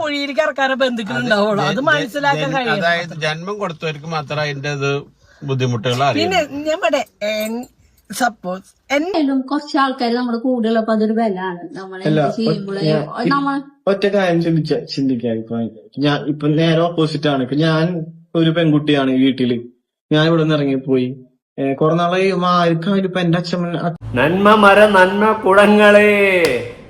കുഴിയിലേക്ക് ഇറക്കാരെ ബന്ധുക്കളുണ്ടാവുള്ളൂ അത് മനസ്സിലാക്കാൻ കഴിയും അതായത് ജന്മം കൊടുത്തവർക്ക് മാത്രം അതിന്റെ ഇത് ബുദ്ധിമുട്ടുകൾ അറിയൂ പിന്നെ ഞാൻ സപ്പോസ് എന്തായാലും കുറച്ച് ആൾക്കാർ നമ്മുടെ കൂടെ ഉള്ളപ്പോ അതൊരു ബലാണ് നമ്മൾ എന്ത് ചെയ്യുമ്പോഴേ നമ്മൾ ഒറ്റ കാര്യം ചിന്തിച്ച ചിന്തിക്കാം ഇപ്പൊ ഞാൻ ഇപ്പൊ നേരെ ഓപ്പോസിറ്റ് ആണ്. ഇപ്പൊ ഞാൻ ഒരു പെൺകുട്ടിയാണ് ഈ വീട്ടിൽ. ഞാൻ ഇവിടെ നിന്ന് ഇറങ്ങിപ്പോയി കുറെ നാളായി ആർക്കായാലും ഇപ്പൊ എന്റെ അച്ഛൻ നന്മ മര നന്മ കുടങ്ങളെ.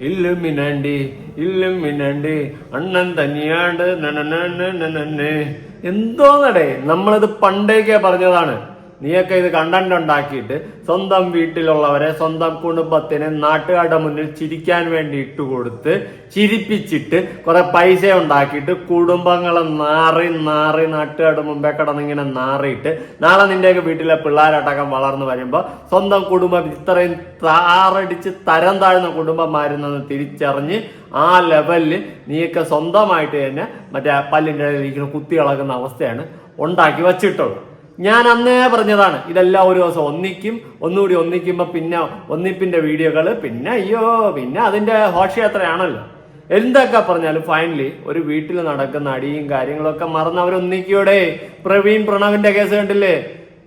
ഇല്ലും മിനണ്ടി ഇല്ലും മിനണ്ടി അണ്ണൻ തന്നെയാണ്ട് നനനനനനനെ. എന്തോന്നടേ നമ്മളത് പണ്ടേക്കെ പറഞ്ഞതാണ് നീയൊക്കെ ഇത് കണ്ടന്റ് ഉണ്ടാക്കിയിട്ട് സ്വന്തം വീട്ടിലുള്ളവരെ സ്വന്തം കുടുംബത്തിന് നാട്ടുകാരുടെ മുന്നിൽ ചിരിക്കാൻ വേണ്ടി ഇട്ടുകൊടുത്ത് ചിരിപ്പിച്ചിട്ട് കുറെ പൈസ ഉണ്ടാക്കിയിട്ട് കുടുംബങ്ങളെ നാറി നാറി നാട്ടുകാരുടെ മുമ്പേ കിടന്നിങ്ങനെ നാറിയിട്ട് നാളെ നിന്റെയൊക്കെ വീട്ടിലെ പിള്ളേരടക്കം വളർന്നു വരുമ്പോൾ സ്വന്തം കുടുംബം ഇത്രയും താറടിച്ച് തരം താഴ്ന്ന കുടുംബമായിരുന്നെന്ന് തിരിച്ചറിഞ്ഞ് ആ ലെവലിൽ നീയൊക്കെ സ്വന്തമായിട്ട് തന്നെ മറ്റേ പല്ലിന്റെ ഇരിക്കുന്ന കുത്തി ഇളകുന്ന അവസ്ഥയാണ് ഉണ്ടാക്കി വച്ചിട്ടുള്ളത്. ഞാൻ അന്നേ പറഞ്ഞതാണ് ഇതെല്ലാം ഒരു ദിവസം ഒന്നിക്കും ഒന്നുകൂടി ഒന്നിക്കുമ്പോൾ പിന്നെ ഒന്നിപ്പിന്റെ വീഡിയോകൾ പിന്നെ അയ്യോ പിന്നെ അതിന്റെ ഘോഷയാത്രയാണല്ലോ എന്തൊക്കെ പറഞ്ഞാലും ഫൈനലി ഒരു വീട്ടിൽ നടക്കുന്ന അടിയും കാര്യങ്ങളൊക്കെ മറന്ന് അവരൊന്നിക്കൂടെ? പ്രവീൺ പ്രണവിന്റെ കേസ് കണ്ടില്ലേ?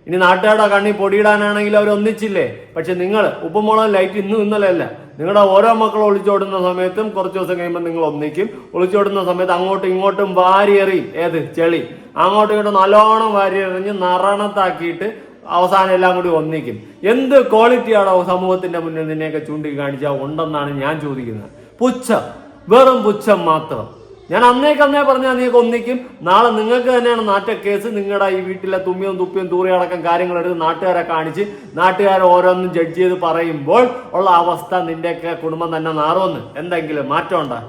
ഇനി നാട്ടുകാരുടെ കണ്ണി പൊടിയിടാനാണെങ്കിൽ അവർ ഒന്നിച്ചില്ലേ? പക്ഷെ നിങ്ങൾ ഉപ്പുമുളക് ലൈറ്റ് ഇന്നും ഇന്നലെ അല്ല. നിങ്ങളുടെ ഓരോ മക്കളും ഒളിച്ചോടുന്ന സമയത്തും കുറച്ച് ദിവസം കഴിയുമ്പോൾ നിങ്ങൾ ഒന്നിക്കും. ഒളിച്ചോടുന്ന സമയത്ത് അങ്ങോട്ടും ഇങ്ങോട്ടും വാരിയെറി. ഏത്? ചെളി. അങ്ങോട്ടും ഇങ്ങോട്ടും നല്ലോണം വാരിയെറിഞ്ഞ് നറണത്താക്കിയിട്ട് അവസാനം എല്ലാം കൂടി ഒന്നിക്കും. എന്ത് ക്വാളിറ്റിയാണോ സമൂഹത്തിന്റെ മുന്നിൽ നിന്നെയൊക്കെ ചൂണ്ടിക്കാണിച്ചാൽ ഉണ്ടെന്നാണ് ഞാൻ ചോദിക്കുന്നത്. പുച്ഛം. വെറും പുച്ഛം മാത്രം. ഞാൻ അന്നേക്ക് അന്നേ പറഞ്ഞാൽ നീ ഒന്നിക്കും. നാളെ നിങ്ങൾക്ക് തന്നെയാണ് നാറ്റ കേസ് നിങ്ങളുടെ ഈ വീട്ടിലെ തുമ്മിയും തുപ്പിയും തൂറിയടക്കം കാര്യങ്ങൾ എടുത്ത് നാട്ടുകാരെ കാണിച്ച് നാട്ടുകാരെ ഓരോന്നും ജഡ്ജ് ചെയ്ത് പറയുമ്പോൾ ഉള്ള അവസ്ഥ നിന്റെയൊക്കെ കുടുംബം തന്നെ നാറുമെന്ന് എന്തെങ്കിലും മാറ്റം ഉണ്ടാ?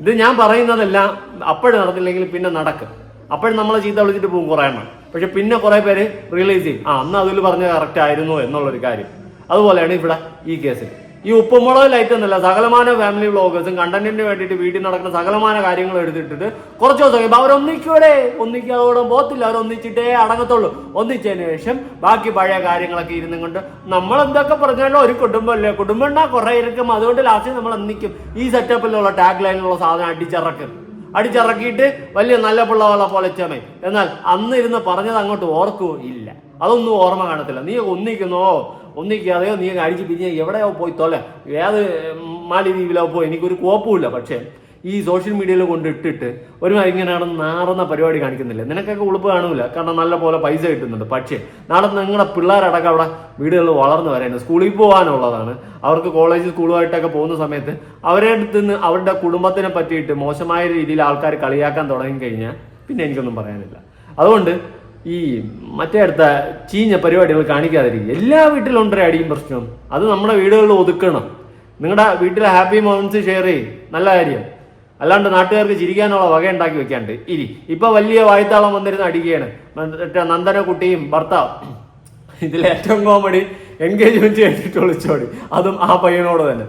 ഇത് ഞാൻ പറയുന്നതെല്ലാം അപ്പോഴും നടന്നില്ലെങ്കിൽ പിന്നെ നടക്കും. അപ്പോഴും നമ്മളെ ചീത്ത വിളിച്ചിട്ട് പോകും കുറേ എണ്ണം. പക്ഷെ പിന്നെ കുറെ പേര് റിയലൈസ് ചെയ്യും. ആ അന്ന് അതിൽ പറഞ്ഞ കറക്റ്റ് ആയിരുന്നു എന്നുള്ളൊരു കാര്യം. അതുപോലെയാണ് ഇവിടെ ഈ കേസിൽ ഈ ഉപ്പുമുളക് ലൈറ്റ് എന്നല്ല സകലമാന ഫാമിലി വ്ളോഗേഴ്സും കണ്ടന്റിന് വേണ്ടിയിട്ട് വീട്ടിൽ നടക്കുന്ന സകലമാന കാര്യങ്ങൾ എടുത്തിട്ടിട്ട് കുറച്ച് ദിവസം കഴിയുമ്പോൾ അവരൊന്നിക്കൂടെ ഒന്നിക്കാതോടെ പോകത്തില്ല. അവരൊന്നിച്ചിട്ടേ അടങ്ങത്തുള്ളൂ. ഒന്നിച്ചതിന് ശേഷം ബാക്കി പഴയ കാര്യങ്ങളൊക്കെ ഇരുന്നും കൊണ്ട് നമ്മൾ എന്തൊക്കെ പറഞ്ഞാലും ഒരു കുടുംബമല്ലേ. കുടുംബം ഉണ്ടാ കുറെ ഇരിക്കും. അതുകൊണ്ട് ലാസ്റ്റ് നമ്മൾ ഒന്നിക്കും ഈ സെറ്റപ്പിലുള്ള ടാഗ് ലൈനിലുള്ള സാധനം അടിച്ചിറക്കും. അടിച്ചിറക്കിയിട്ട് വലിയ നല്ല പിള്ളവള പൊലച്ചമേ എന്നാൽ അന്ന് ഇരുന്ന് പറഞ്ഞത് അങ്ങോട്ട് ഓർക്കുമോ ഇല്ല. അതൊന്നും ഓർമ്മ കാണത്തില്ല. നീ ഒന്നിക്കുന്നോ? ഒന്നിക്കാതെയോ നീ അടിച്ച് പിരിഞ്ഞ് എവിടെയോ പോയി തൊല. ഏത് മാലിദ്വീപിലോ പോയി. എനിക്കൊരു കോപ്പുമില്ല. പക്ഷേ ഈ സോഷ്യൽ മീഡിയയിൽ കൊണ്ട് ഇട്ടിട്ട് ഒരു ഇങ്ങനെയാണ് നാറുന്ന പരിപാടി കാണിക്കുന്നില്ല? നിനക്കൊക്കെ ഉളുപ്പ് കാണൂല. കാരണം നല്ല പോലെ പൈസ കിട്ടുന്നുണ്ട്. പക്ഷേ നാളെ നിങ്ങളുടെ പിള്ളേരടക്കം അവിടെ വീടുകളിൽ വളർന്നു വരാനുണ്ട് സ്കൂളിൽ പോകാനുള്ളതാണ്. അവർക്ക് കോളേജ് സ്കൂളുമായിട്ടൊക്കെ പോകുന്ന സമയത്ത് അവരുടെ അടുത്ത് നിന്ന് അവരുടെ കുടുംബത്തിനെ പറ്റിയിട്ട് മോശമായ രീതിയിൽ ആൾക്കാർ കളിയാക്കാൻ തുടങ്ങി കഴിഞ്ഞാൽ പിന്നെ എനിക്കൊന്നും പറയാനില്ല. അതുകൊണ്ട് ഈ മറ്റേ അടുത്ത ചീഞ്ഞ പരിപാടികൾ കാണിക്കാതിരിക്കും എല്ലാ വീട്ടിലും ഉണ്ടൊരു അടിയും പ്രശ്നം അത് നമ്മുടെ വീടുകളിൽ ഒതുക്കണം. നിങ്ങളുടെ വീട്ടിലെ ഹാപ്പി മൊമെന്റ്സ് ഷെയർ ചെയ്യും. നല്ല കാര്യം. അല്ലാണ്ട് നാട്ടുകാർക്ക് ചിരിക്കാനുള്ള വക ഉണ്ടാക്കി വെക്കാണ്ട്. ഇരി. ഇപ്പൊ വലിയ വായ്ത്താളം വന്നിരുന്ന അടിക്കുകയാണ്. മറ്റേ നന്ദനക്കുട്ടിയും ഭർത്താവ്. ഇതിൽ ഏറ്റവും കോമഡി എൻഗേജ്മെന്റ് ചെയ്തിട്ട് വിളിച്ചോടി അതും ആ പയ്യനോട് തന്നെ.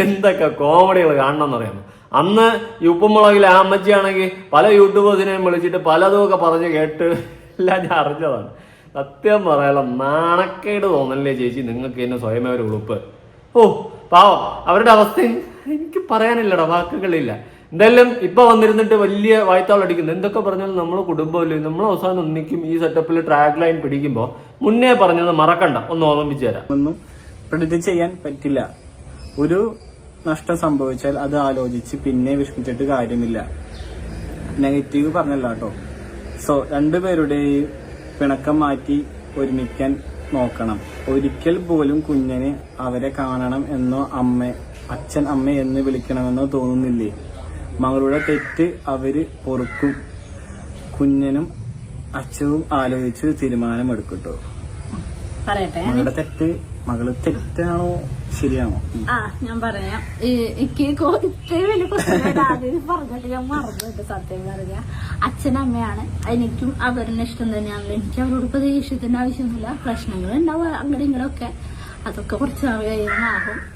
എന്തൊക്കെ കോമഡികൾ കാണണം എന്നറിയാമോ അന്ന് ഈ ഉപ്പുമുളകിലെ ആ അമ്മച്ചിയാണെങ്കിൽ പല യൂട്യൂബേഴ്സിനെയും വിളിച്ചിട്ട് പലതുമൊക്കെ പറഞ്ഞ് കേട്ട് എല്ലാം ഞാൻ അറിഞ്ഞതാണ്. സത്യം പറയാലോ നാണക്കേട് തോന്നല്ലേ ചേച്ചി നിങ്ങൾക്ക് എന്നെ സ്വയമേ ഒരു ഉളുപ്പ്. ഓ പാവം അവരുടെ അവസ്ഥ എനിക്ക് പറയാനില്ലടാ വാക്കുകളില്ല. എന്തായാലും ഇപ്പൊ വന്നിരുന്നിട്ട് വലിയ വായ്ത്താളടിക്കുന്നു. എന്തൊക്കെ പറഞ്ഞാലും നമ്മൾ കുടുംബമല്ലേ? നമ്മൾ അവസാനം ഒന്നിക്കും ഈ സെറ്റപ്പിൽ ട്രാക്ക് ലൈൻ പിടിക്കുമ്പോൾ മുന്നേ പറഞ്ഞത് മറക്കണ്ട. ഒന്ന് ഓർമ്മിച്ചു തരാം. ഒന്നും പ്രെഡിക്റ്റ് ചെയ്യാൻ പറ്റില്ല. ഒരു നഷ്ടം സംഭവിച്ചാൽ അത് ആലോചിച്ച് പിന്നെ വിഷമിച്ചിട്ട് കാര്യമില്ല. നെഗറ്റീവ് പറഞ്ഞല്ലോ കേട്ടോ. സോ രണ്ടുപേരുടെയും പിണക്കം മാറ്റി ഒരുമിക്കാൻ നോക്കണം. ഒരിക്കൽ പോലും കുഞ്ഞിനെ അവരെ കാണണം എന്നോ അമ്മ അച്ഛൻ അമ്മ എന്ന് വിളിക്കണമെന്നോ തോന്നുന്നില്ലേ? മകളുടെ തെറ്റ് അവർ പൊറുക്കും. കുഞ്ഞനും അച്ഛനും ആലോചിച്ച് തീരുമാനമെടുക്കട്ടോ. മകളുടെ തെറ്റ് മകൾ തെറ്റാണോ ശരിയാണോ? ആ ഞാൻ പറയാം. ഈ- എനിക്ക് കൊ- ഇത്രയും വലിയ ക്വസ്റ്റ്യൻ ആദ്യം പറഞ്ഞിട്ട് ഞാൻ മറന്നിട്ട് സത്യം പറഞ്ഞ. അച്ഛനമ്മയാണ് എനിക്കും അവരുടെ ഇഷ്ടം തന്നെയാണ്. എനിക്ക് അവരോട് ഉപദേശത്തിന്റെ ആവശ്യമൊന്നുമില്ല. പ്രശ്നങ്ങൾ ഉണ്ടാവും അങ്ങനെ ഇങ്ങനെയൊക്കെ. അതൊക്കെ കുറച്ച് കഴിയുമാകും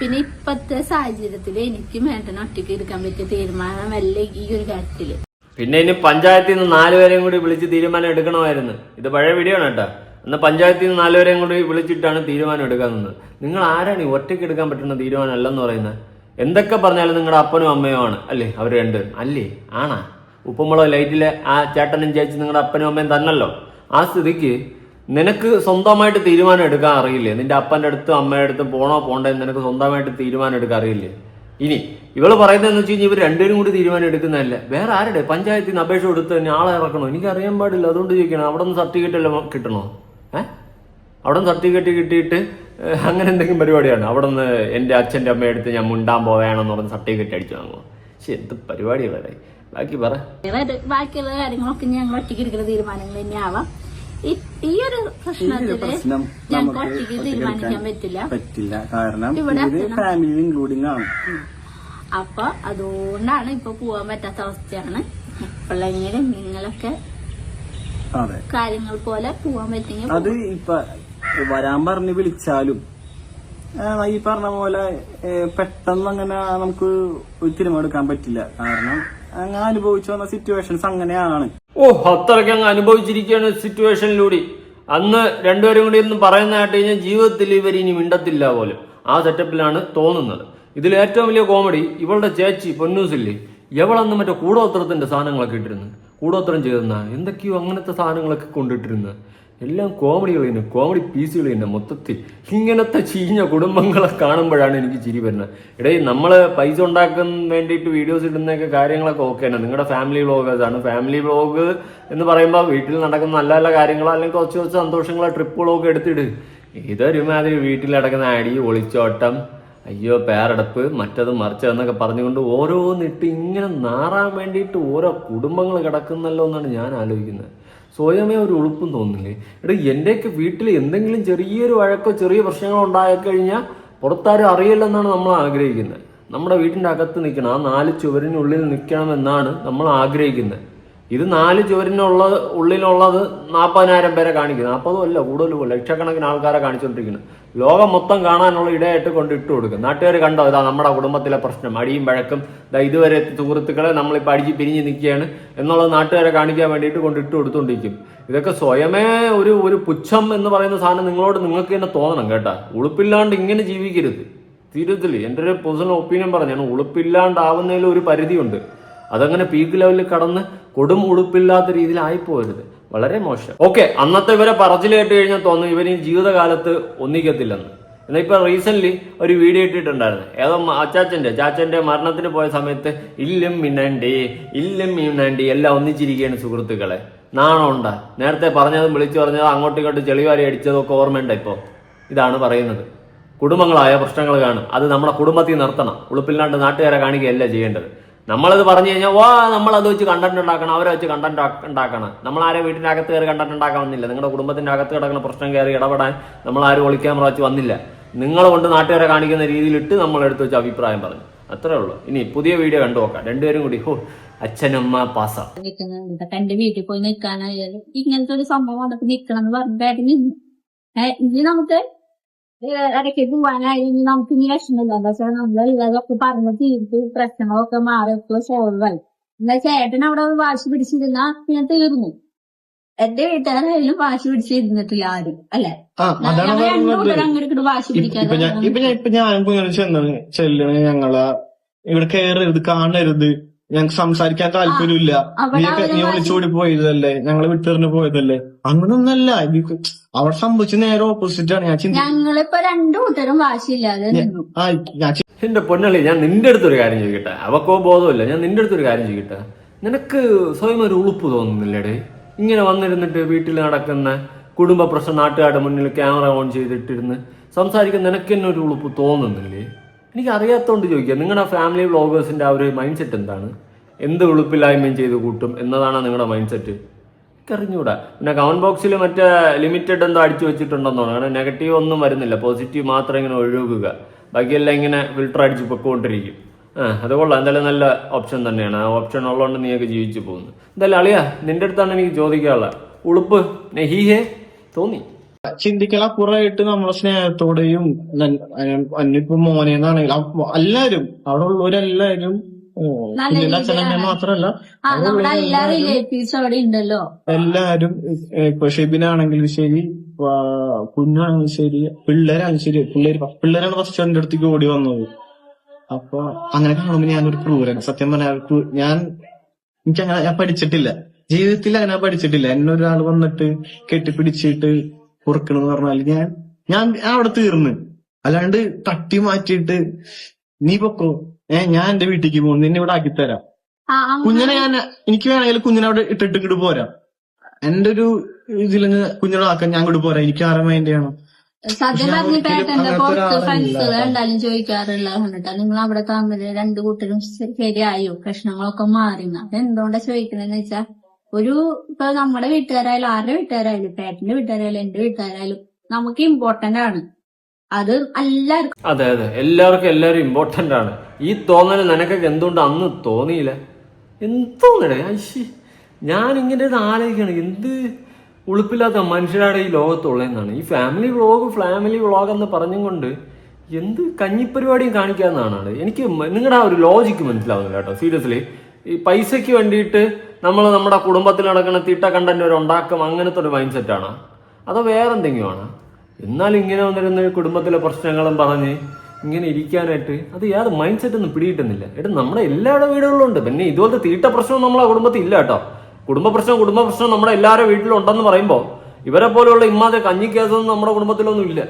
പിന്നെ ഇപ്പത്തെ സാഹചര്യത്തിൽ എനിക്ക് ഏട്ടനും ഒറ്റയ്ക്ക് എടുക്കാൻ പറ്റിയ തീരുമാനമല്ല ഈ ഒരു കാര്യത്തിൽ? പിന്നെ ഇനി പഞ്ചായത്തിൽ നിന്ന് നാലുപേരെയും കൂടി വിളിച്ച് തീരുമാനം എടുക്കണമായിരുന്നു. ഇത് പഴയ വീഡിയോ ആണ് കേട്ടോ. അന്ന് പഞ്ചായത്തിൽ നിന്ന് നാലുപേരെയും കൂടി വിളിച്ചിട്ടാണ് തീരുമാനം എടുക്കാൻ നിന്നത്. നിങ്ങൾ ആരാണ് ഈ ഒറ്റയ്ക്ക് എടുക്കാൻ പറ്റുന്ന തീരുമാനം അല്ലെന്ന് പറയുന്നത്? എന്തൊക്കെ പറഞ്ഞാലും നിങ്ങളുടെ അപ്പനും അമ്മയും ആണ്. അല്ലേ? അവർ രണ്ട്. അല്ലേ? ആണാ? ഉപ്പുമുളക് ലൈറ്റിലെ ആ ചേട്ടനും ചേച്ചി നിങ്ങളുടെ അപ്പനും അമ്മയും തന്നല്ലോ. ആ സ്ഥിതിക്ക് നിനക്ക് സ്വന്തമായിട്ട് തീരുമാനം എടുക്കാൻ അറിയില്ലേ? നിന്റെ അപ്പന്റെ അടുത്തും അമ്മയുടെ അടുത്തും പോണോ പോണ്ടേ എന്ന് നിനക്ക് സ്വന്തമായിട്ട് തീരുമാനം എടുക്കാൻ അറിയില്ലേ? ഇനി ഇവൾ പറയുന്നതെന്ന് വെച്ച് കഴിഞ്ഞാൽ ഇവർ രണ്ടുപേരും കൂടി തീരുമാനം എടുക്കുന്നതല്ല? വേറെ ആരുടെ? പഞ്ചായത്തിൽ നിന്ന് അപേക്ഷ കൊടുത്ത് തന്നെ ആളെ ഇറക്കണോ? എനിക്ക് അറിയാൻ പാടില്ല. അതുകൊണ്ട് ചോദിക്കണം അവിടെ നിന്ന് സർട്ടിഫിക്കറ്റ് എല്ലാം കിട്ടണോ? ഏഹ് അവിടെ നിന്ന് സർട്ടിഫിക്കറ്റ് കിട്ടിയിട്ട് അങ്ങനെ എന്തെങ്കിലും പരിപാടിയാണ് അവിടെ നിന്ന് എന്റെ അച്ഛന്റെ അമ്മ എടുത്ത് ഞാൻ മുണ്ടാൻ പോവുകയാണെന്ന് പറഞ്ഞ് സർട്ടിഫിക്കറ്റ് അടിച്ചു വാങ്ങുമോ പക്ഷെ എന്ത് പരിപാടികളെ ബാക്കി പറ. വേറെ ബാക്കിയുള്ള കാര്യങ്ങളൊക്കെ ഞങ്ങൾ ഒറ്റയ്ക്ക് എടുക്കുന്ന തീരുമാനങ്ങൾ തന്നെയാവാം. ഈ- ഈ ഒരു പ്രശ്നത്തിൽ പ്രശ്നം ഞങ്ങൾക്ക് ഒറ്റയ്ക്ക് തീരുമാനിക്കാൻ പറ്റില്ല. പറ്റില്ല. കാരണം ഇവിടെ ഫാമിലി ഇൻക്ലൂഡിംഗ് ആണ്. അപ്പൊ അതുകൊണ്ടാണ് ഇപ്പൊ പോവാൻ പറ്റാത്ത അവസ്ഥയാണ്. പിള്ളേരും നിങ്ങളൊക്കെ കാര്യങ്ങൾ പോലെ പോവാൻ പറ്റുമെങ്കിൽ അത് ഇപ്പൊ വരാൻ പറഞ്ഞ് വിളിച്ചാലും ഈ പറഞ്ഞ പോലെ പെട്ടെന്ന് അങ്ങനെ നമുക്ക് ഒരു തീരുമാനം എടുക്കാൻ പറ്റില്ല. കാരണം അങ്ങനെ അനുഭവിച്ചു വന്ന സിറ്റുവേഷൻസ് അങ്ങനെയാണ്. ഓ അത്രയ്ക്ക് അങ്ങ് അനുഭവിച്ചിരിക്കുകയാണ് സിറ്റുവേഷനിലൂടെ അന്ന് രണ്ടുപേരും കൂടി ഒന്നും പറയുന്നതായിട്ട് കേട്ട് കഴിഞ്ഞാൽ ജീവിതത്തിൽ ഇവർ ഇനി മിണ്ടത്തില്ല പോലും. ആ സെറ്റപ്പിലാണ് തോന്നുന്നത്. ഇതിൽ ഏറ്റവും വലിയ കോമഡി ഇവളുടെ ചേച്ചി പൊന്നൂസില്ലേ? എവളന്ന് മറ്റേ കൂടോത്രത്തിന്റെ സാധനങ്ങളൊക്കെ ഇട്ടിരുന്നു കൂടോത്രം ചെയ്തെന്ന? എന്തൊക്കെയോ അങ്ങനത്തെ സാധനങ്ങളൊക്കെ കൊണ്ടിട്ടിരുന്നു. എല്ലാം കോമഡികൾ തന്നെ കോമഡി പീസുകൾ തന്നെ മൊത്തത്തിൽ. ഇങ്ങനത്തെ ചീഞ്ഞ കുടുംബങ്ങളെ കാണുമ്പോഴാണ് എനിക്ക് ചിരി വരുന്നത്. ഇടയിൽ നമ്മൾ പൈസ ഉണ്ടാക്കാൻ വേണ്ടിയിട്ട് വീഡിയോസ് ഇടുന്നൊക്കെ കാര്യങ്ങളൊക്കെ ഓക്കെ തന്നെ. നിങ്ങളുടെ ഫാമിലി വ്ളോഗേഴ്സാണ് ഫാമിലി വ്ളോഗ് എന്ന് പറയുമ്പോൾ വീട്ടിൽ നടക്കുന്ന നല്ല നല്ല കാര്യങ്ങളോ അല്ലെങ്കിൽ കുറച്ച് കുറച്ച് സന്തോഷങ്ങളോ ട്രിപ്പുകളോ ഒക്കെ എടുത്തിട്. ഇതൊരുമാതിരി വീട്ടിൽ നടക്കുന്ന അടി ഒളിച്ചോട്ടം അയ്യോ പേരടപ്പ് മറ്റത് മറിച്ചതെന്നൊക്കെ പറഞ്ഞുകൊണ്ട് ഓരോന്നിട്ട് ഇങ്ങനെ നാറാൻ വേണ്ടിയിട്ട് ഓരോ കുടുംബങ്ങൾ കിടക്കുന്നല്ലോ എന്നാണ് ഞാൻ ആലോചിക്കുന്നത്. സ്വയമേ ഒരു ഉളുപ്പും തോന്നില്ലേ എടാ എന്റെയൊക്കെ വീട്ടിൽ എന്തെങ്കിലും ചെറിയൊരു വഴക്കോ ചെറിയ പ്രശ്നങ്ങളോ ഉണ്ടായിക്കഴിഞ്ഞാൽ പുറത്താരും അറിയില്ലെന്നാണ് നമ്മൾ ആഗ്രഹിക്കുന്നത്. നമ്മുടെ വീട്ടിന്റെ അകത്ത് നിൽക്കണം ആ നാല് ചുവരിനുള്ളിൽ നിൽക്കണമെന്നാണ് നമ്മൾ ആഗ്രഹിക്കുന്നത്. ഇത് നാല് ചുവരിനുള്ള ഉള്ളിലുള്ളത് നാൽപ്പതിനായിരം പേരെ കാണിക്കുന്നത് നാൽപ്പതും അല്ല കൂടുതലും ലക്ഷക്കണക്കിന് ആൾക്കാരെ കാണിച്ചുകൊണ്ടിരിക്കുന്നത് ലോകം മൊത്തം കാണാനുള്ള ഇടയായിട്ട് കൊണ്ട് ഇട്ട് കൊടുക്കും നാട്ടുകാർ കണ്ടോ ഇതാ നമ്മുടെ കുടുംബത്തിലെ പ്രശ്നം. അടിയും വഴക്കും ഇതാ ഇതുവരെ സുഹൃത്തുക്കളെ നമ്മളിപ്പോൾ അടിച്ച് പിരിഞ്ഞ് നിൽക്കുകയാണ് എന്നുള്ളത് നാട്ടുകാരെ കാണിക്കാൻ വേണ്ടിയിട്ട് കൊണ്ട് ഇട്ട് കൊടുത്തുകൊണ്ടിരിക്കും ഇതൊക്കെ സ്വയമേ ഒരു ഒരു പുച്ഛം എന്ന് പറയുന്ന സാധനം നിങ്ങളോട് നിങ്ങൾക്ക് തന്നെ തോന്നണം കേട്ടാ. ഉളുപ്പില്ലാണ്ട് ഇങ്ങനെ ജീവിക്കരുത്. തീരത്തിൽ. എന്റെ ഒരു പേഴ്സണൽ ഒപ്പീനിയൻ പറഞ്ഞാണ് ഉളുപ്പില്ലാണ്ടാവുന്നതിൽ ഒരു പരിധിയുണ്ട്. അതങ്ങനെ പീക്ക് ലെവലിൽ കടന്ന് കൊടും ഉടുപ്പില്ലാത്ത രീതിയിൽ ആയിപ്പോരുത്. വളരെ മോശം. ഓക്കെ അന്നത്തെ ഇവരെ പറച്ചിൽ കേട്ട് കഴിഞ്ഞാൽ തോന്നുന്നു ഇവർ ഈ ജീവിതകാലത്ത് ഒന്നിക്കത്തില്ലെന്ന്. എന്നാൽ ഇപ്പൊ റീസെന്റ് ഒരു വീഡിയോ ഇട്ടിട്ടുണ്ടായിരുന്നു. ഏതോ അച്ചാച്ചന്റെ ചാച്ചന്റെ മരണത്തിന് പോയ സമയത്ത് ഇല്ലും മിന്നണ്ടി ഇല്ലും മിന്നണ്ടി എല്ലാം ഒന്നിച്ചിരിക്കുകയാണ് സുഹൃത്തുക്കളെ. നാണമുണ്ടാ നേരത്തെ പറഞ്ഞതും വിളിച്ചു പറഞ്ഞതും അങ്ങോട്ടും ഇങ്ങോട്ടും ചെളിവാരി അടിച്ചതൊക്കെ ഒക്കെ ഇപ്പോൾ ഇപ്പോ? ഇതാണ് പറയുന്നത്. കുടുംബങ്ങളായ പ്രശ്നങ്ങൾ കാണും. അത് നമ്മുടെ കുടുംബത്തിൽ നിർത്തണം. ഉളുപ്പില്ലാണ്ട് നാട്ടുകാരെ കാണിക്കുകയല്ല ചെയ്യേണ്ടത്. നമ്മളത് പറഞ്ഞു കഴിഞ്ഞാൽ വാ അത് വെച്ച് കണ്ടന്റ് ഉണ്ടാക്കണം അവരെ വെച്ച് കണ്ടന്റ് ഉണ്ടാക്കണം. നമ്മൾ ആരെ വീട്ടിന്റെ അകത്ത് കയറി കണ്ടന്റ് ഉണ്ടാക്കാൻ വന്നില്ല. നിങ്ങളുടെ കുടുംബത്തിന്റെ അകത്ത് കിടക്കുന്ന പ്രശ്നം കയറി ഇടപെടാൻ നമ്മൾ ആരും ഒളിക്യാമറ വെച്ച് വന്നില്ല. നിങ്ങൾ കൊണ്ട് നാട്ടുകാരെ കാണിക്കുന്ന രീതിയിലിട്ട് നമ്മൾ എടുത്ത് വെച്ച് അഭിപ്രായം പറഞ്ഞു. അത്രേ ഉള്ളൂ. ഇനി പുതിയ വീഡിയോ കണ്ടു നോക്കാം. രണ്ടുപേരും കൂടി ഹോ അച്ഛനമ്മ പാസ. തന്റെ വീട്ടിൽ പോയി നിൽക്കാനായാലും ഇങ്ങനത്തെ ഒരു സംഭവം അതൊക്കെ നിൽക്കണം എന്ന് പറഞ്ഞിട്ടായിരുന്നു ഇനി നമുക്ക് ഇടയ്ക്ക് പോവാനായി ഇനി നമുക്ക് ഇനി വിഷമില്ല എന്താ വെച്ചാൽ നമ്മളെല്ലാതൊക്കെ പറഞ്ഞ് തീർത്ത് പ്രശ്നങ്ങളൊക്കെ മാറിയൊക്കെ സോൾവ് ആയി എന്നാ ചേട്ടൻ അവിടെ വാശി പിടിച്ചിരുന്ന പിന്നെ തീർന്നു. എന്റെ വീട്ടുകാരായാലും വാശി പിടിച്ചിരുന്നിട്ടില്ല ആരും അല്ലെ? അങ്ങോട്ട് വാശി ഞാൻ പിടിക്കാതെ ഞാൻ ഞാൻ ചെന്നത് ചെല്ലണ ഞങ്ങളെ ഇവിടെ കയറരുത് കാണരുത്. ഞങ്ങൾക്ക് സംസാരിക്കാൻ താല്പര്യമില്ല. നീ വിളിച്ചോടി പോയതല്ലേ? ഞങ്ങൾ വിട്ടെറിഞ്ഞ് പോയതല്ലേ? അങ്ങനൊന്നല്ല. അവിടെ സംഭവിച്ച നേരെ ഓപ്പോസിറ്റ് ആണ്. ഞാൻ ചിന്തി ഞങ്ങളിപ്പോ രണ്ടു കൂട്ടരും വാശിയില്ലാതെ നിന്നു. ആ ഞാൻ ചി- എന്റെ പൊന്നളി ഞാൻ നിന്റെ അടുത്തൊരു കാര്യം ചോദിക്കട്ടെ? അവക്കോ ബോധമില്ല ഞാൻ നിന്റെ അടുത്തൊരു കാര്യം ചോദിക്കട്ടെ? നിനക്ക് സ്വയം ഒരു ഉളുപ്പ് തോന്നുന്നില്ലേടേ? ഇങ്ങനെ വന്നിരുന്നിട്ട് വീട്ടിൽ നടക്കുന്ന കുടുംബ പ്രശ്നം നാട്ടുകാരുടെ മുന്നിൽ ക്യാമറ ഓൺ ചെയ്തിട്ടിരുന്ന് സംസാരിക്കാൻ നിനക്ക് തന്നെ ഒരു ഉളുപ്പ് തോന്നുന്നില്ലേ? എനിക്ക് അറിയാത്തോണ്ട് ചോദിക്കുക നിങ്ങളുടെ ഫാമിലി വ്ളോഗേഴ്സിന്റെ ആ ഒരു മൈൻഡ് സെറ്റ് എന്താണ്? എന്ത് ഉളുപ്പില്ലായ്മയും ചെയ്ത് കൂട്ടും എന്നതാണ് നിങ്ങളുടെ മൈൻഡ് സെറ്റ് അറിഞ്ഞൂടാ പിന്നെ കമന്റ് ബോക്സിൽ മറ്റേ ലിമിറ്റഡ് എന്തോ അടിച്ചു വെച്ചിട്ടുണ്ടെന്നോ അങ്ങനെ നെഗറ്റീവ് ഒന്നും വരുന്നില്ല. പോസിറ്റീവ് മാത്രം ഇങ്ങനെ ഒഴുകുക. ബാക്കിയെല്ലാം ഇങ്ങനെ ഫിൽട്ടർ അടിച്ച് പൊക്കോണ്ടിരിക്കും. ആ അത് കൊള്ളാം. എന്തായാലും നല്ല ഓപ്ഷൻ തന്നെയാണ്. ആ ഓപ്ഷൻ ഉള്ളതുകൊണ്ട് നീയൊക്കെ ജീവിച്ചു പോകുന്നു. എന്തായാലും അളിയാ നിന്റെ അടുത്താണ് എനിക്ക് ചോദിക്കാനുള്ള. ഉളുപ്പ്. നെഹിഹേ തോന്നി. ചിന്തിക്കൽ അപ്പുറമായിട്ട് നമ്മുടെ സ്നേഹത്തോടെയും അന്നിപ്പോ മോനെന്നാണെങ്കിൽ എല്ലാരും അവിടെ ഉള്ളവരെല്ലാരും കുഞ്ഞിന്റെ അച്ഛനമ്മ. മാത്രല്ല അവിടെ നമ്മുടെ എല്ലാ എല്ലാവരും- റിലേറ്റീവ്സ് അവിടെ ഉണ്ടല്ലോ. എല്ലാരും ഇപ്പൊ ഷെബിനാണെങ്കിലും ശരി കുഞ്ഞാണെങ്കിലും ശരി പിള്ളേരാണെങ്കിലും ശരി പിള്ളേര് പിള്ളേരാണ് ഫസ്റ്റ് എന്റെ അടുത്തേക്ക് ഓടി വന്നത്. അപ്പൊ അങ്ങനെ കാണുമ്പോ ഞാനൊരു ക്രൂരൻ സത്യം പറഞ്ഞാൽ ഞാൻ ഞാൻ എനിക്കങ്ങനെ ഞാൻ പഠിച്ചിട്ടില്ല. ജീവിതത്തിൽ അങ്ങനെ പഠിച്ചിട്ടില്ല. എന്നെ ഒരാൾ വന്നിട്ട് കെട്ടിപ്പിടിച്ചിട്ട് പൊറുക്കണെന്ന് പറഞ്ഞാൽ ഞാൻ ഞാൻ ഞാൻ അവിടെ തീർന്ന്. അല്ലാണ്ട് തട്ടി മാറ്റിയിട്ട് നീ പൊക്കോ? ഏ ഞാൻ എന്റെ വീട്ടിലേക്ക് പോകും. നിന്നെ ഇവിടെ ആക്കിത്തരാം ആ, അങ്ങനെ കുഞ്ഞിനെ ഞാൻ എനിക്ക് വേണമെങ്കിൽ കുഞ്ഞിനെ അവിടെ ഇട്ടിട്ട് ഇങ്ങോട്ട് പോരാം. എന്റെ ഒരു ഇതിൽ നിന്ന് കുഞ്ഞിനെ ആക്കാൻ ഞാൻ ഇങ്ങോട്ട് പോരാ. എനിക്ക് ആരും വേണ്ടി ചെയ്യണം? സത്യം ഞാൻ പറഞ്ഞ ഒരിക്കലും പേട്ടന്റെ അങ്ങനത്തെ പുറത്ത് ഒരാളല്ല. ഫ്രണ്ട്സ് കണ്ടാലും ചോദിക്കാറുള്ള കണ്ടിട്ടാ. നിങ്ങൾ അവിടെ തമ്മിൽ രണ്ടു കൂട്ടരും ശ- ശരിയായോ? പ്രശ്നങ്ങളൊക്കെ മാറി അതെന്തുകൊണ്ടാ ചോദിക്കണെന്ന് വെച്ചാ ഒരു ഇപ്പൊ നമ്മുടെ വീട്ടുകാരായാലും ആരുടെ വീട്ടുകാരായാലും പേട്ടന്റെ വീട്ടുകാരായാലും എന്റെ വീട്ടുകാരായാലും നമുക്ക് ഇമ്പോർട്ടന്റ് ആണ്. അത് എല്ലാവർക്കും അതെ അതെ. എല്ലാവർക്കും എല്ലാവരും ഇമ്പോർട്ടന്റ് ആണ്. ഈ തോന്നൽ നിനക്കൊക്കെ എന്തുകൊണ്ട് അന്ന് തോന്നിയില്ല? എന്തോന്നടേ ഞാൻ ഇങ്ങനെ ആലോചിക്കണം എന്ത് ഉളുപ്പില്ലാത്ത മനുഷ്യരാണ് ഈ ലോകത്തുള്ളതെന്നാണ്. ഈ ഫാമിലി വ്ളോഗ് ഫാമിലി വ്ളോഗ് എന്ന് പറഞ്ഞും കൊണ്ട് എന്ത് കഞ്ഞിപ്പരിപാടിയും കാണിക്കാന്നാണ് എനിക്ക് നിങ്ങളുടെ ആ ഒരു ലോജിക്ക് മനസ്സിലാവുന്നില്ല കേട്ടോ. സീരിയസ്ലി ഈ പൈസയ്ക്ക് വേണ്ടിയിട്ട് നമ്മൾ നമ്മുടെ കുടുംബത്തിൽ നടക്കുന്ന തീട്ട കണ്ടന്റ് ഒരു ഉണ്ടാക്കും അങ്ങനത്തെ ഒരു മൈൻഡ് സെറ്റാണോ അതോ വേറെ എന്തെങ്കിലും ആണ് എന്നാൽ ഇങ്ങനെ വന്നിരുന്ന കുടുംബത്തിലെ പ്രശ്നങ്ങളും പറഞ്ഞ് ഇങ്ങനെ ഇരിക്കാനായിട്ട് അത് യാതൊരു മൈൻഡ് സെറ്റ് ഒന്നും പിടികിട്ടുന്നില്ല. എടാ നമ്മുടെ എല്ലാവരുടെ വീടുകളിലും ഉണ്ട്. പിന്നെ ഇതുപോലത്തെ തീട്ട പ്രശ്നം നമ്മളെ കുടുംബത്തിൽ ഇല്ല കേട്ടോ. കുടുംബ പ്രശ്നം കുടുംബ പ്രശ്നം നമ്മുടെ എല്ലാവരുടെ വീട്ടിലും ഉണ്ടെന്ന് പറയുമ്പോൾ ഇവരെ പോലെയുള്ള ഇമ്മാതെ കഞ്ഞി കേസൊന്നും നമ്മുടെ കുടുംബത്തിലൊന്നും ഇല്ല.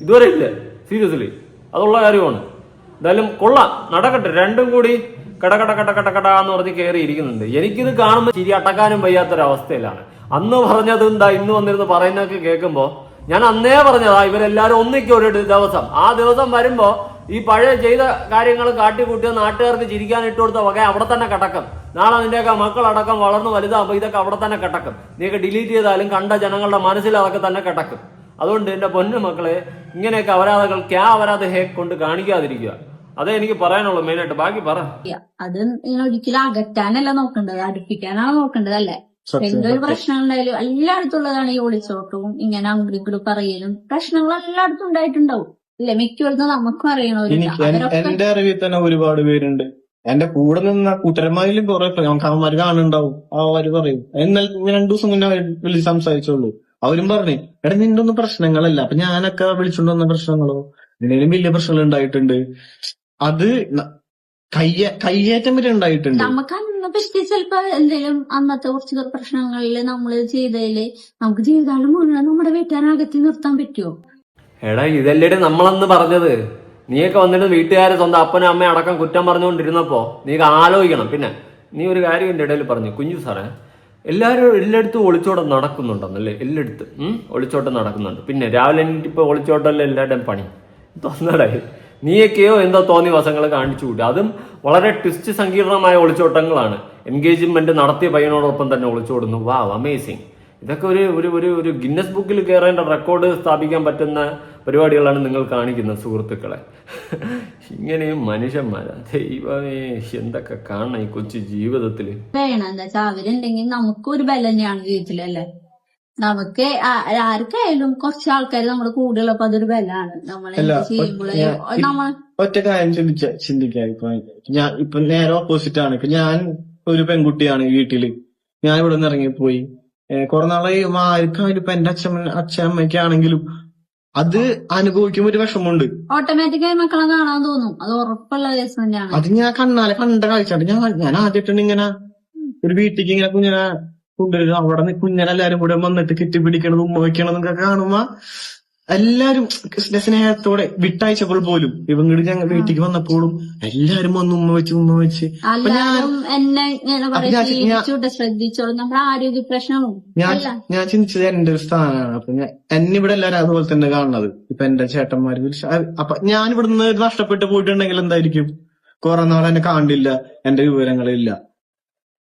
ഇതുവരെ ഇല്ല. സീരിയസ്ലി അതുള്ള കാര്യമാണ്. എന്തായാലും കൊള്ളാം. നടക്കട്ടെ. രണ്ടും കൂടി കടകട കട കട കട കട എന്ന് പറഞ്ഞ് കയറി ഇരിക്കുന്നുണ്ട്. എനിക്കിത് കാണുമ്പോൾ ശരി അടക്കാനും വയ്യാത്തൊരവസ്ഥയിലാണ്. അന്ന് പറഞ്ഞത് എന്താ ഇന്ന് വന്നിരുന്ന് പറയുന്നതൊക്കെ കേൾക്കുമ്പോൾ ഞാൻ അന്നേ പറഞ്ഞതാ ഇവരെല്ലാരും ഒന്നിക്കും ഒരു ദിവസം. ആ ദിവസം വരുമ്പോ ഈ പഴയ ചെയ്ത കാര്യങ്ങൾ കാട്ടിക്കൂട്ടിയ നാട്ടുകാർക്ക് ചിരിക്കാൻ ഇട്ട് കൊടുത്ത വക അവിടെ തന്നെ കിടക്കും. നാളെ നിന്റെയൊക്കെ മക്കളടക്കം വളർന്നു വലുതാകുമ്പോൾ ഇതൊക്കെ അവിടെ തന്നെ കിടക്കും. നീയൊക്കെ ഡിലീറ്റ് ചെയ്താലും കണ്ട ജനങ്ങളുടെ മനസ്സിൽ അതൊക്കെ തന്നെ കിടക്കും. അതുകൊണ്ട് എന്റെ പൊന്നു മക്കളെ ഇങ്ങനെയൊക്കെ അപരാധങ്ങൾ ക്യാ അപരാധ കൊണ്ട് കാണിക്കാതിരിക്കുക. അതേ എനിക്ക് പറയാനുള്ളൂ മെയിനായിട്ട്. ബാക്കി പറ. അത് ഒരിക്കലും അകറ്റാനല്ല നോക്കേണ്ടത് അടുപ്പിക്കാനാണ് നോക്കേണ്ടത് അല്ലേ? എന്തൊരു. പ്രശ്നം ഉണ്ടായാലും എല്ലായിടത്തും ഉള്ളതാണ് ഈ ഒളിച്ചോട്ടവും ഇങ്ങനെ അങ്ങോട്ടും ഇങ്ങോട്ടും പറയലും. പ്രശ്നങ്ങൾ എല്ലായിടത്തും ഉണ്ടായിട്ടുണ്ടാവും. ഇല്ലേ? മിക്കവർക്കും നമുക്കും അറിയണമല്ലോ എന്റെ അറിവിൽ തന്നെ ഒരുപാട് പേരുണ്ട്. എന്റെ കൂടെ നിന്ന കൂട്ടരന്മാരിലും കുറെ നമുക്ക് അവന്മാര് കാണുന്നുണ്ടാവും. അവർ പറയും. എന്നാൽ രണ്ടു ദിവസം മുന്നേ അവർ വിളിച്ച് സംസാരിച്ചോളൂ അവരും പറഞ്ഞു എടാ നിന്റെ ഒന്നും പ്രശ്നങ്ങളല്ല. അപ്പൊ ഞാനൊക്കെ വിളിച്ചോണ്ട് വന്ന പ്രശ്നങ്ങളോ? എന്തെങ്കിലും വലിയ പ്രശ്നങ്ങൾ ഉണ്ടായിട്ടുണ്ട്. അത് കയ്യേറ്റം വരെ ഉണ്ടായിട്ടുണ്ട്. നമുക്ക് അന്ന് പക്ഷേ ചിലപ്പോ എന്തെങ്കിലും അന്നത്തെ കുറച്ച് പ്രശ്നങ്ങളിൽ നമ്മൾ ചെയ്തതിൽ നമുക്ക് ജീവിതകാലം മുഴുവൻ നമ്മുടെ വീട്ടുകാരകത്തി നിർത്താൻ പറ്റുമോ എടാ ഇതല്ലേടെ നമ്മളന്ന് പറഞ്ഞത്. നീയൊക്കെ വന്നിട്ട് വീട്ടുകാരെ സ്വന്തം അപ്പനും അമ്മയും അടക്കം കുറ്റം പറഞ്ഞുകൊണ്ടിരുന്നപ്പോ നീക്ക് ആലോചിക്കണം. പിന്നെ നീ ഒരു കാര്യം എന്റെ ഇടയിൽ പറഞ്ഞു. കുഞ്ഞു സാറേ എല്ലാവരും എല്ലായിടത്തും ഒളിച്ചോട്ടം നടക്കുന്നുണ്ടെന്നല്ലേ? എല്ലായിടത്തും? ഒളിച്ചോട്ടം നടക്കുന്നുണ്ട്. പിന്നെ രാവിലെ എനിക്ക് ഇപ്പൊ ഒളിച്ചോട്ടമല്ലേ എല്ലാവരുടെയും പണി? തോന്നടേ നീയൊക്കെയോ എന്തോ തോന്നി വശങ്ങൾ കാണിച്ചു കൂട്ടി. അതും വളരെ ട്വിസ്റ്റ് സങ്കീർണമായ ഒളിച്ചോട്ടങ്ങളാണ്. എൻഗേജ്മെന്റ് നടത്തിയ പയ്യനോടൊപ്പം തന്നെ ഒളിച്ചോടുന്നു. വാ അമേസിങ് ഇതൊക്കെ ഒരു ഒരു ഒരു ഒരു ഗിന്നസ് ബുക്കിൽ കയറേണ്ട റെക്കോർഡ് സ്ഥാപിക്കാൻ പറ്റുന്ന പരിപാടികളാണ് നിങ്ങൾ കാണിക്കുന്നത് സുഹൃത്തുക്കളെ. ഇങ്ങനെയും മനുഷ്യന്മാരാ. ദൈവമേ എന്തൊക്കെ കാണണം ഈ കൊച്ചു ജീവിതത്തിൽ. വേണം എന്താ വെച്ചാൽ അവരുണ്ടെങ്കിൽ നമുക്കൊരു ബലം തന്നെയാണ് ജീവിതത്തിലല്ലേ നമുക്ക് ആർക്കായാലും കുറച്ച് ആൾക്കാർ നമ്മുടെ കൂടെ ഉള്ളപ്പോ അതൊരു ബലാണ് എന്ത് ചെയ്യുമ്പോഴേ നമ്മൾ ഒറ്റ കാര്യം ചിന്തിച്ച ചിന്തിക്കാൻ ഇപ്പൊ ഞാൻ ഇപ്പൊ നേരെ ഓപ്പോസിറ്റ് ആണ് ഇപ്പൊ ഞാൻ ഒരു പെൺകുട്ടിയാണ് വീട്ടിൽ. ഞാൻ ഇവിടെ നിന്ന് ഇറങ്ങിപ്പോയി കുറെ നാളായി ആർക്കായാലും ഇപ്പൊ എന്റെ അച്ഛൻ അച്ഛമ്മയ്ക്കാണെങ്കിലും അത് അനുഭവിക്കുമ്പോ ഒരു വിഷമമുണ്ട്. ഓട്ടോമാറ്റിക്കായി മക്കളെ കാണാൻ തോന്നും. അത് ഉറപ്പുള്ള കേസ് അത് ഞാൻ കണ്ണാലെ കണ്ട കാഴ്ച ഞാൻ ഞാൻ ആദ്യമായിട്ടാണ് ഇങ്ങനെ ഒരു വീട്ടിലേക്ക് ഇങ്ങനെ കുഞ്ഞിനെ കൊണ്ടുവരുന്നത്. അവിടെ കുഞ്ഞനെല്ലാരും കൂടെ വന്നിട്ട് കെട്ടിപ്പിടിക്കണത് ഉമ്മ വെക്കണതൊക്കെ കാണുമ്പോ എല്ലാരും സ്നേ- സ്നേഹത്തോടെ വിട്ടയച്ചപ്പോൾ പോലും ഇവങ്ങട് ഞങ്ങൾ വീട്ടിലേക്ക് വന്നപ്പോഴും എല്ലാരും വന്ന് ഉമ്മ വെച്ച് ഉമ്മ വെച്ച്. ഞാൻ ഞാൻ- ചിന്തിച്ചത് എന്റെ ഒരു സ്ഥാനമാണ് അപ്പൊ എന്നെ ഇവിടെ എല്ലാരും അതുപോലെ തന്നെ കാണുന്നത്. ഇപ്പൊ എന്റെ ചേട്ടന്മാര് അപ്പൊ ഞാൻ ഇവിടുന്ന് നഷ്ടപ്പെട്ട് പോയിട്ടുണ്ടെങ്കിൽ എന്തായിരിക്കും? കുറെ നാൾ എന്നെ കാണില്ല എന്റെ വിവരങ്ങളില്ല.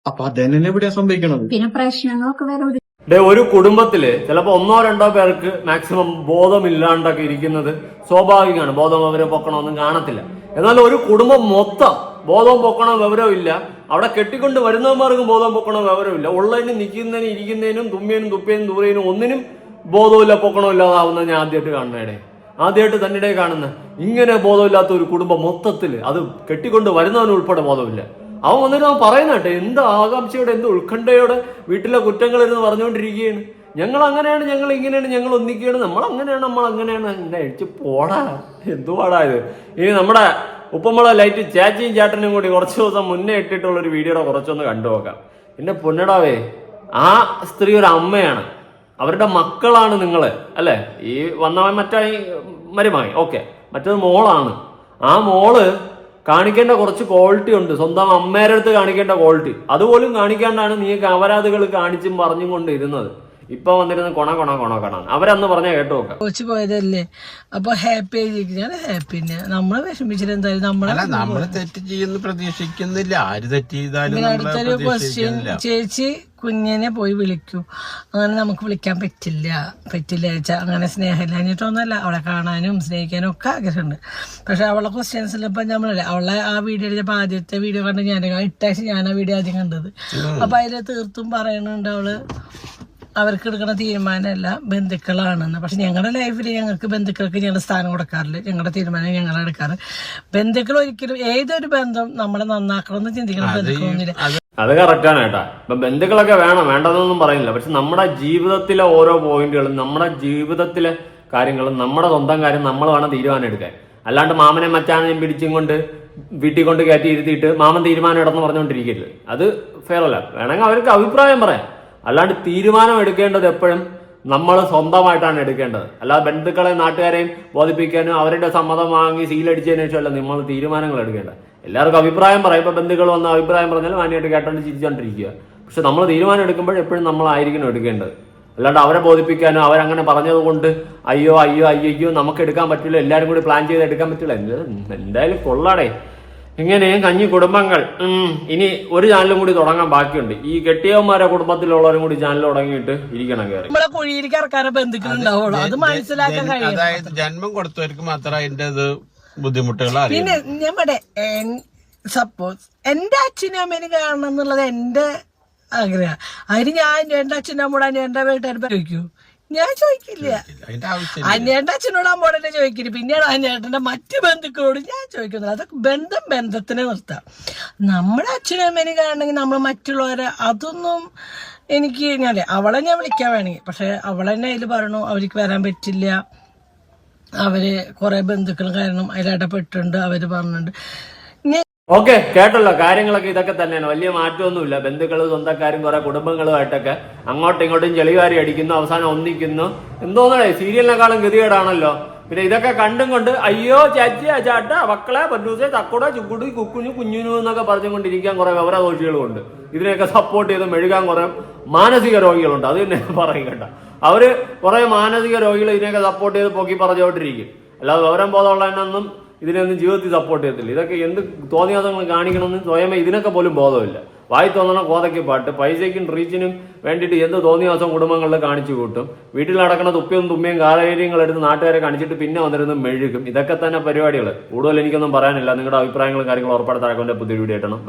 അപ്പൊ അതന്നെ ഇവിടെ സംഭവിക്കണത്? പിന്നെ പ്രശ്നങ്ങളൊക്കെ വേറെ ഒരു ഡേ ഒരു കുടുംബത്തിൽ ചിലപ്പോ ഒന്നോ രണ്ടോ പേർക്ക് മാക്സിമം ബോധമില്ലാണ്ടൊക്കെ ഇരിക്കുന്നത് സ്വാഭാവികമാണ്. ബോധം വിവരം പൊക്കണമൊന്നും കാണത്തില്ല. എന്നാൽ ഒരു കുടുംബം മൊത്തം ബോധം പൊക്കണം വിവരവും ഇല്ല. അവിടെ കെട്ടിക്കൊണ്ട് വരുന്നവന്മാർക്കും ബോധം പൊക്കണം വിവരവും ഇല്ല. ഉള്ളതിനും നിൽക്കുന്നതിനും ഇരിക്കുന്നതിനും തുമ്മിയനും തുപ്പിയനും ദൂരേനും ഒന്നിനും ബോധമില്ല പൊക്കണമില്ലാതാവുന്ന ഞാൻ ആദ്യമായിട്ട് കാണുന്നേടേ ആദ്യമായിട്ട് തന്നിടെ കാണുന്ന ഇങ്ങനെ ബോധമില്ലാത്ത ഒരു കുടുംബം മൊത്തത്തിൽ അത് കെട്ടിക്കൊണ്ട് വരുന്നവനുൾപ്പെടെ ബോധമില്ല അവൻ വന്നിട്ട് അവൻ പറയുന്ന കേട്ടെ എന്ത് ആകാംക്ഷയോടെ എന്ത് ഉത്കണ്ഠയോടെ വീട്ടിലെ കുറ്റങ്ങൾ എന്ന് പറഞ്ഞുകൊണ്ടിരിക്കുകയാണ്. ഞങ്ങൾ അങ്ങനെയാണ് ഞങ്ങൾ ഇങ്ങനെയാണ് ഞങ്ങൾ ഒന്നിക്കുകയാണ് നമ്മൾ അങ്ങനെയാണ് നമ്മൾ അങ്ങനെയാണ് എന്നെ അഴിച്ച് പോടാ എന്തുപാടാ ഇത്? ഇനി നമ്മുടെ ഉപ്പമ്മള ലൈറ്റ് ചാച്ചിയും ചാട്ടനും കൂടി കുറച്ച് ദിവസം മുന്നേ ഇട്ടിട്ടുള്ള ഒരു വീഡിയോയുടെ കുറച്ചൊന്ന് കണ്ടു നോക്കാം. എന്റെ പൊന്നടാവേ ആ സ്ത്രീ ഒരു അമ്മയാണ്. അവരുടെ മക്കളാണ് നിങ്ങൾ അല്ലേ? ഈ വന്നവൻ മറ്റായി മരുമായി ഓക്കെ. മറ്റത് മോളാണ്. ആ മോൾ കാണിക്കേണ്ട കുറച്ച് ക്വാളിറ്റി ഉണ്ട്. സ്വന്തം അമ്മേരെ അടുത്ത് കാണിക്കേണ്ട ക്വാളിറ്റി അതുപോലും കാണിക്കാണ്ടാണ് നീ അപരാധികൾ കാണിച്ചും പറഞ്ഞും കൊണ്ട് ഇരുന്നത് ഇപ്പൊ വന്നിരുന്ന് കൊണ കൊണ കൊണ കൊണ. അവരന്ന് പറഞ്ഞ കേട്ടു നോക്കാം. കോച്ച് പോയതല്ലേ? അപ്പൊ ഹാപ്പി ആയിരിക്കും. ഞാൻ ഹാപ്പി നമ്മളെ വിഷമിച്ചിട്ട് എന്തായാലും നമ്മളെ നമ്മൾ തെറ്റ് ചെയ്യുന്നു പ്രതീക്ഷിക്കുന്നില്ല. ആര് തെറ്റ് ചെയ്താലും അടുത്തൊരു ക്വസ്റ്റ്യൻ ചേച്ചി കുഞ്ഞിനെ പോയി വിളിക്കൂ. അങ്ങനെ നമുക്ക് വിളിക്കാൻ പറ്റില്ല. പറ്റില്ല ചേച്ചാ. അങ്ങനെ സ്നേഹമില്ലാഞ്ഞിട്ടൊന്നുമല്ല. അവളെ കാണാനും സ്നേഹിക്കാനും ഒക്കെ ആഗ്രഹമുണ്ട്. പക്ഷെ അവളെ ക്വസ്റ്റ്യൻസ് ഇപ്പം നമ്മളല്ലേ അവളെ ആ വീഡിയോ ഇപ്പൊ ആദ്യത്തെ വീഡിയോ കണ്ട് ഞാൻ ഇട്ടാഴ്ച ഞാൻ ആ വീഡിയോ ആദ്യം കണ്ടത്. അപ്പൊ അതിൽ തീർത്തും പറയുന്നുണ്ട് അവൾ. അവർക്ക് എടുക്കുന്ന തീരുമാനമല്ല ബന്ധുക്കളാണെന്ന്. പക്ഷെ ഞങ്ങളുടെ ലൈഫിൽ ഞങ്ങൾക്ക് ബന്ധുക്കൾക്ക് ഞങ്ങൾ സ്ഥാനം കൊടുക്കാറില്ല. ഞങ്ങളുടെ തീരുമാനം ഞങ്ങൾ എടുക്കാറ്. ബന്ധുക്കൾ ഒരിക്കലും ഏതൊരു ബന്ധം നമ്മളെ നന്നാക്കണമെന്ന് ചിന്തിക്കണം ബന്ധുക്കളൊന്നുമില്ല. അത് കറക്റ്റാണ് കേട്ടാ. ഇപ്പൊ ബന്ധുക്കളൊക്കെ വേണം. വേണ്ടതൊന്നും പറയുന്നില്ല പക്ഷെ നമ്മുടെ ജീവിതത്തിലെ ഓരോ പോയിന്റുകളും നമ്മുടെ ജീവിതത്തിലെ കാര്യങ്ങളും നമ്മുടെ സ്വന്തം കാര്യം നമ്മൾ വേണം തീരുമാനം എടുക്കാൻ അല്ലാണ്ട് മാമനെ മച്ചാനെയും പിടിച്ചും കൊണ്ട് വീട്ടിൽ കൊണ്ട് കയറ്റി ഇരുത്തിയിട്ട് മാമൻ തീരുമാനം ഇടന്ന് പറഞ്ഞുകൊണ്ടിരിക്കരുത്. അത് ഫെയർ അല്ല. വേണമെങ്കിൽ അവർക്ക് അഭിപ്രായം പറയാം. അല്ലാണ്ട് തീരുമാനം എടുക്കേണ്ടത് എപ്പോഴും നമ്മൾ സ്വന്തമായിട്ടാണ് എടുക്കേണ്ടത്. അല്ലാതെ ബന്ധുക്കളെ നാട്ടുകാരെയും ബോധിപ്പിക്കാനും അവരുടെ സമ്മതം വാങ്ങി സീലടിച്ചതിന് ശേഷമല്ല നമ്മൾ തീരുമാനങ്ങൾ എടുക്കേണ്ടത്. എല്ലാവർക്കും അഭിപ്രായം പറയും. ഇപ്പൊ ബന്ധുക്കൾ വന്ന അഭിപ്രായം പറഞ്ഞാലും മാനിയായിട്ട് കേട്ടോണ്ട് ചിരിച്ചുകൊണ്ടിരിക്കുക പക്ഷെ നമ്മൾ തീരുമാനം എടുക്കുമ്പോൾ എപ്പോഴും നമ്മളായിരിക്കണം എടുക്കേണ്ടത്. അല്ലാണ്ട് അവരെ ബോധിപ്പിക്കാനോ അവരങ്ങനെ പറഞ്ഞത് കൊണ്ട് അയ്യോ അയ്യോ അയ്യോ നമുക്ക് എടുക്കാൻ പറ്റില്ല. എല്ലാവരും കൂടി പ്ലാൻ ചെയ്ത് എടുക്കാൻ പറ്റില്ല. എന്ത് എന്തായാലും കൊള്ളാടേ. ഇങ്ങനെയും കഞ്ഞി കുടുംബങ്ങൾ. ഇനി ഒരു ചാനലും കൂടി തുടങ്ങാൻ ബാക്കിയുണ്ട്. ഈ കെട്ടിയവന്മാരെ കുടുംബത്തിലുള്ളവരും കൂടി ചാനൽ തുടങ്ങിയിട്ട് ഇരിക്കണം കയറി നമ്മളെ കുഴിയിലേക്ക് ബന്ധുക്കളുണ്ടാവുള്ളൂ അത് മനസ്സിലാക്കാൻ കഴിയും അതായത് ജന്മം കൊടുത്തവർക്ക് മാത്രം അതിന്റെ ഇത് ബുദ്ധിമുട്ടുകൾ അറിയൂ പിന്നെ നമ്മുടെ സപ്പോസ് എന്റെ അച്ഛനും അമ്മേനും കാണണം എന്നുള്ളത് എന്റെ ആഗ്രഹം. അതിന് ഞാൻ എന്റെ അച്ഛനും അമ്മോട് എന്റെ വീട്ടുകാർ ചോദിക്കൂ. ഞാൻ ചോദിക്കില്ല. അതിന്റെ ആവശ്യം അന്യേട്ട അച്ഛനോട് അമ്മോട് ചോദിക്കില്ല. പിന്നെയാണ് അന്യേട്ടന്റെ മറ്റു ബന്ധുക്കളോട് ഞാൻ ചോദിക്കുന്നില്ല. അതൊക്കെ ബന്ധം ബന്ധത്തിനെ നിർത്താം. നമ്മുടെ അച്ഛനും അമ്മേനെ കാണണമെങ്കിൽ നമ്മൾ മറ്റുള്ളവരെ അതൊന്നും എനിക്ക് ഞാൻ അവളെ ഞാൻ വിളിക്കാൻ വേണമെങ്കിൽ. പക്ഷെ അവളെന്നെ അതിൽ പറഞ്ഞു അവർക്ക് വരാൻ പറ്റില്ല. അവർ കുറെ ബന്ധുക്കൾ കാരണം അതിലിടപെട്ടിട്ടുണ്ട് അവർ പറഞ്ഞിട്ടുണ്ട്. ഓക്കെ കേട്ടല്ലോ. കാര്യങ്ങളൊക്കെ ഇതൊക്കെ തന്നെയാണ്. വലിയ മാറ്റമൊന്നുമില്ല. ബന്ധുക്കളും സ്വന്തക്കാരും കുറെ കുടുംബങ്ങളുമായിട്ടൊക്കെ അങ്ങോട്ടും ഇങ്ങോട്ടും ചെളിവാരി അടിക്കുന്നു അവസാനം ഒന്നിക്കുന്നു. എന്തോന്നേ സീരിയലിനെക്കാളും ഗതികേടാണല്ലോ. പിന്നെ ഇതൊക്കെ കണ്ടും കൊണ്ട് അയ്യോ ചാച്ചി ചാട്ട മക്കളെ പറ്റൂസെ തക്കുട ചുക്കുടി കുക്കുഞ്ഞു കുഞ്ഞുനു എന്നൊക്കെ പറഞ്ഞുകൊണ്ടിരിക്കാൻ കുറെ വിവരദോഷികളുമുണ്ട് ഇതിനെയൊക്കെ സപ്പോർട്ട് ചെയ്ത് മെഴുകാൻ കുറെ മാനസിക രോഗികളുണ്ട്. അത് തന്നെ പറയും കേട്ടോ. അവർ കുറെ മാനസിക രോഗികൾ ഇതിനെയൊക്കെ സപ്പോർട്ട് ചെയ്ത് പൊക്കി പറഞ്ഞുകൊണ്ടിരിക്കും. അല്ലാതെ വിവരം ബോധമുള്ളതിനൊന്നും ഇതിനൊന്നും ജീവിതത്തിൽ സപ്പോർട്ട് ചെയ്യത്തില്ല. ഇതൊക്കെ എന്ത് തോന്നിയാതങ്ങൾ കാണിക്കണമെന്ന് സ്വയമേ ഇതിനൊക്കെ പോലും ബോധമില്ല. വായി തോന്നണ കോതയ്ക്ക് പാട്ട് പൈസയ്ക്കും റീച്ചിനും വേണ്ടിയിട്ട് എന്ത് തോന്നിയാസം കുടുംബങ്ങളിൽ കാണിച്ചു കൂട്ടും. വീട്ടിലടക്കണ തുപ്പിയും തുമ്മിയും കാലര്യങ്ങൾ എടുത്ത് നാട്ടുകാരെ കാണിച്ചിട്ട് പിന്നെ വന്നിരുന്ന് മെഴുകും. ഇതൊക്കെ തന്നെ പരിപാടികൾ കൂടുതൽ എനിക്കൊന്നും പറയാനില്ല. നിങ്ങളുടെ അഭിപ്രായങ്ങളും കാര്യങ്ങളും ഉറപ്പെടുത്താൻ പുതിയ വീഡിയോ ആയിട്ടാണ്